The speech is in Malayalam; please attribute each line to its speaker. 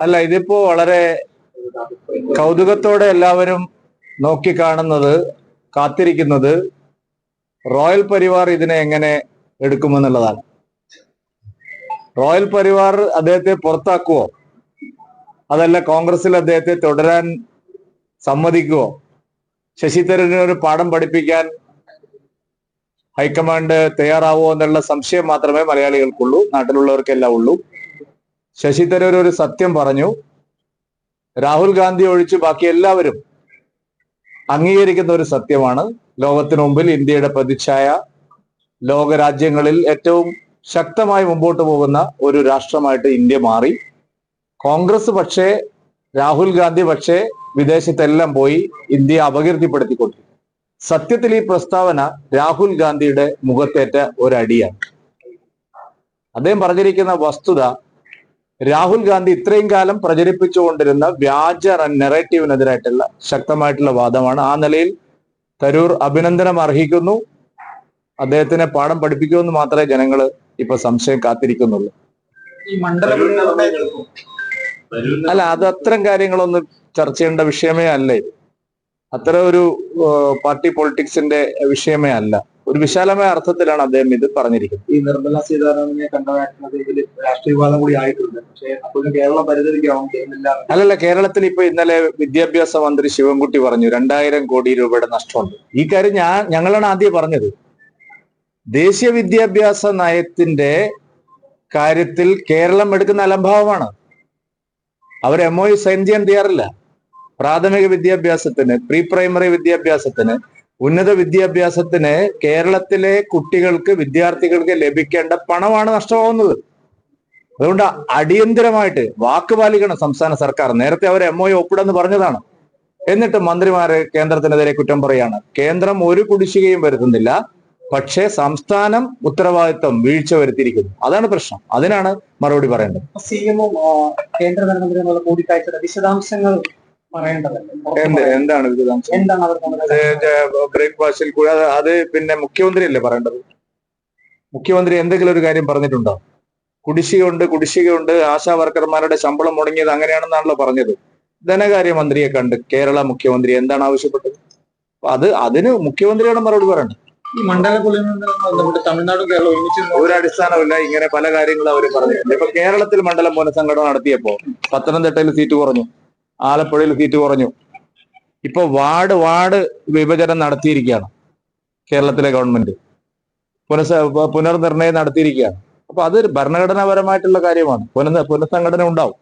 Speaker 1: അല്ല ഇതിപ്പോ വളരെ കൗതുകത്തോടെ എല്ലാവരും നോക്കിക്കാണുന്നത് കാത്തിരിക്കുന്നത് റോയൽ പരിവാർ ഇതിനെ എങ്ങനെ എടുക്കുമെന്നുള്ളതാണ്. റോയൽ പരിവാർ അദ്ദേഹത്തെ പുറത്താക്കുവോ? അതല്ല കോൺഗ്രസിൽ അദ്ദേഹത്തെ തുടരാൻ സമ്മതിക്കുവോ? ശശി ഒരു പാഠം പഠിപ്പിക്കാൻ ഹൈക്കമാൻഡ് തയ്യാറാവോ എന്നുള്ള സംശയം മാത്രമേ മലയാളികൾക്കുള്ളൂ നാട്ടിലുള്ളവർക്കെല്ലാം ഉള്ളൂ. ശശി തരൂർ ഒരു സത്യം പറഞ്ഞു. രാഹുൽ ഗാന്ധി ഒഴിച്ച് ബാക്കി എല്ലാവരും അംഗീകരിക്കുന്ന ഒരു സത്യമാണ്. ലോകത്തിനു മുമ്പിൽ ഇന്ത്യയുടെ പ്രതിച്ഛായ ലോകരാജ്യങ്ങളിൽ ഏറ്റവും ശക്തമായി മുമ്പോട്ട് പോകുന്ന ഒരു രാഷ്ട്രമായിട്ട് ഇന്ത്യ മാറി. കോൺഗ്രസ് പക്ഷേ രാഹുൽ ഗാന്ധി പക്ഷേ വിദേശത്തെല്ലാം പോയി ഇന്ത്യയെ അപകീർത്തിപ്പെടുത്തിക്കൊണ്ടു സത്യത്തിൽ ഈ പ്രസ്താവന രാഹുൽ ഗാന്ധിയുടെ മുഖത്തേറ്റ ഒരടിയാണ്. അദ്ദേഹം പറഞ്ഞിരിക്കുന്ന വസ്തുത രാഹുൽ ഗാന്ധി ഇത്രയും കാലം പ്രചരിപ്പിച്ചുകൊണ്ടിരുന്ന വ്യാജ നെറേറ്റീവിനെതിരായിട്ടുള്ള ശക്തമായിട്ടുള്ള വാദമാണ്. ആ നിലയിൽ തരൂർ അഭിനന്ദനം അർഹിക്കുന്നു. അദ്ദേഹത്തിനെ പാഠം പഠിപ്പിക്കുമെന്ന് മാത്രമേ ജനങ്ങൾ ഇപ്പൊ സംശയം കാത്തിരിക്കുന്നുള്ളൂ. അല്ല അത് അത്തരം കാര്യങ്ങളൊന്നും ചർച്ച ചെയ്യേണ്ട വിഷയമേ അല്ല? അത്ര അത്തരം ഒരു പാർട്ടി പൊളിറ്റിക്സിന്റെ വിഷയമേ അല്ല. ഒരു വിശാലമായ അർത്ഥത്തിലാണ് അദ്ദേഹം ഇത് പറഞ്ഞിരിക്കുന്നത്.
Speaker 2: ഈ നിർമ്മല സീതാരാമനെ ഇതിൽ രാഷ്ട്രീയവാദം കൂടി ആയിട്ടുണ്ട്. പക്ഷേ അപ്പോഴും കേരളം
Speaker 1: അല്ലല്ല കേരളത്തിൽ ഇപ്പൊ ഇന്നലെ വിദ്യാഭ്യാസ മന്ത്രി ശിവൻകുട്ടി പറഞ്ഞു രണ്ടായിരം കോടി രൂപയുടെ നഷ്ടമുണ്ട്. ഈ കാര്യം ഞാൻ ഞങ്ങളാണ് ആദ്യം പറഞ്ഞത്. ദേശീയ വിദ്യാഭ്യാസ നയത്തിന്റെ കാര്യത്തിൽ കേരളം എടുക്കുന്ന അലംഭാവമാണ്. അവർ എം ഒ സൈൻ ചെയ്യാൻ തയ്യാറില്ല പ്രാഥമിക വിദ്യാഭ്യാസത്തിന് പ്രീ പ്രൈമറി വിദ്യാഭ്യാസത്തിന് ഉന്നത വിദ്യാഭ്യാസത്തിന് കേരളത്തിലെ കുട്ടികൾക്ക് വിദ്യാർത്ഥികൾക്ക് ലഭിക്കേണ്ട പണമാണ് നഷ്ടമാവുന്നത്. അതുകൊണ്ട് അടിയന്തരമായിട്ട് വാക്ക് പാലിക്കണം സംസ്ഥാന സർക്കാർ. നേരത്തെ അവർ എം ഒ ഒപ്പിടെന്ന് പറഞ്ഞതാണ്. എന്നിട്ട് മന്ത്രിമാര് കേന്ദ്രത്തിനെതിരെ കുറ്റം പറയാണ് കേന്ദ്രം ഒരു കുടിശ്ശികയും വരുത്തുന്നില്ല. പക്ഷേ സംസ്ഥാനം ഉത്തരവാദിത്വം വീഴ്ച വരുത്തിയിരിക്കുന്നു. അതാണ് പ്രശ്നം. അതിനാണ് മറുപടി പറയേണ്ടത്.
Speaker 2: സി എമ്മും കേന്ദ്ര ധനമന്ത്രിയുമുള്ള കൂടിക്കാഴ്ചയുടെ വിശദാംശങ്ങൾ പറയേണ്ടതല്ലേ
Speaker 1: എന്താണ് വിശദാംശം
Speaker 2: എന്താണ്
Speaker 1: ബ്രേക്ക്ഫാസ്റ്റിൽ കൂടെ അത് പിന്നെ മുഖ്യമന്ത്രി അല്ലേ പറയേണ്ടത്? മുഖ്യമന്ത്രി എന്തെങ്കിലും ഒരു കാര്യം പറഞ്ഞിട്ടുണ്ടോ? കുടിശ്ശികയുണ്ട് കുടിശ്ശികയുണ്ട് ആശാ വർക്കർമാരുടെ ശമ്പളം മുടങ്ങിയത് അങ്ങനെയാണെന്നാണല്ലോ പറഞ്ഞത്. ധനകാര്യമന്ത്രിയെ കണ്ട് കേരള മുഖ്യമന്ത്രി എന്താണ് ആവശ്യപ്പെട്ടത്? അത് അതിന് മുഖ്യമന്ത്രിയാണ് മറുപടി പറയേണ്ടത്.
Speaker 2: ഈ മണ്ഡല ബന്ധപ്പെട്ട് തമിഴ്നാടും കേരളവും ഒരുമിച്ച്
Speaker 1: ഒരു അടിസ്ഥാനമില്ല ഇങ്ങനെ പല കാര്യങ്ങളും അവർ പറഞ്ഞിട്ടുണ്ട്. ഇപ്പൊ കേരളത്തിൽ മണ്ഡലം പുനഃസംഘടന നടത്തിയപ്പോ പത്തനംതിട്ടയിൽ സീറ്റ് കുറഞ്ഞു. ആലപ്പുഴയിൽ സീറ്റ് കുറഞ്ഞു. ഇപ്പൊ വാർഡ് വാർഡ് വിഭജനം നടത്തിയിരിക്കുകയാണ് കേരളത്തിലെ ഗവൺമെന്റ്. പുനഃ പുനർനിർണയം നടത്തിയിരിക്കുകയാണ്. അപ്പൊ അത് ഭരണഘടനാപരമായിട്ടുള്ള കാര്യമാണ്. പുനഃ പുനഃസംഘടന ഉണ്ടാവും.